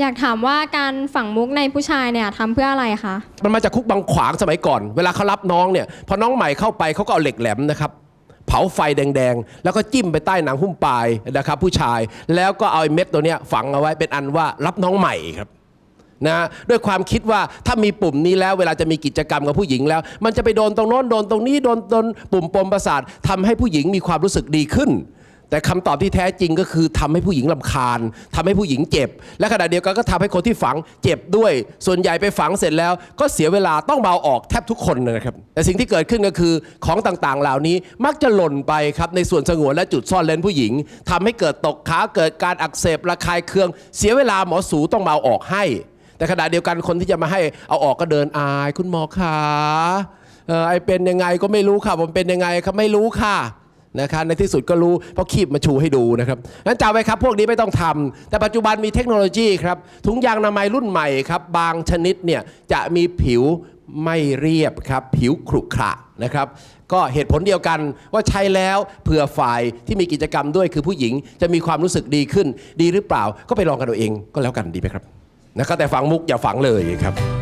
อยากถามว่าการฝังมุกในผู้ชายเนี่ยทำเพื่ออะไรคะ มันมาจากคุกบางขวางสมัยก่อน เวลาเขารับน้องเนี่ย พอน้องใหม่เข้าไปเขาก็เอาเหล็กแหลมนะครับ เผาไฟแดงๆ แล้วก็จิ้มไปใต้หนังหุ้มปลายนะครับ ผู้ชาย แล้วก็เอาไอ้เม็ดตัวเนี้ยฝังเอาไว้เป็นอันว่ารับน้องใหม่ครับนะด้วยความคิดว่าถ้ามีปุ่มนี้แล้วเวลาจะมีกิจกรรมกับผู้หญิงแล้ว มันจะไปโดนตรงโน้นโดนตรงนี้โดนโดนปุ่มปมประสาททำให้ผู้หญิงมีความรู้สึกดีขึ้น แต่คำตอบที่แท้จริงก็คือทำให้ผู้หญิงลำคาญทำให้ผู้หญิงเจ็บ และขณะเดียวกันก็ทำให้คนที่ฝังเจ็บด้วย ส่วนใหญ่ไปฝังเสร็จแล้ว ก็เสียเวลาต้องเบาออกแทบทุกคนนะครับ แต่สิ่งที่เกิดขึ้นก็คือของต่างๆ เหล่านี้มักจะหล่นไปครับในส่วนสงวนและจุดซ่อนเลนผู้หญิงทำให้เกิดตกขาเกิดการอักเสบระคายเคือง เสียเวลาหมอสูต้องเบาออกให้ แต่ขณะเดียวกันคนที่จะมาให้เอาออกก็เดินอาย คุณหมอขาไอเป็นยังไงก็ไม่รู้ค่ะผมเป็นยังไงครับไม่รู้ค่ะ นะครับในที่สุดก็รู้เพราะคีบมาชูให้ดูนะครับนั้นจำไว้ครับพวกนี้ไม่ต้องทำแต่ปัจจุบันมีเทคโนโลยีครับถุงยางอนามัยรุ่นใหม่ครับบางชนิดเนี่ยจะมีผิวไม่เรียบครับผิวขรุขระนะครับก็เหตุผลเดียวกันว่าใช้แล้วเผื่อฝ่ายที่มีกิจกรรมด้วยคือผู้หญิงจะมีความรู้สึกดีขึ้น ดีหรือเปล่าก็ไปลองกันเอาเองก็แล้วกันดีไหมครับนะครับแต่ฝังมุกอย่าฝังเลยครับ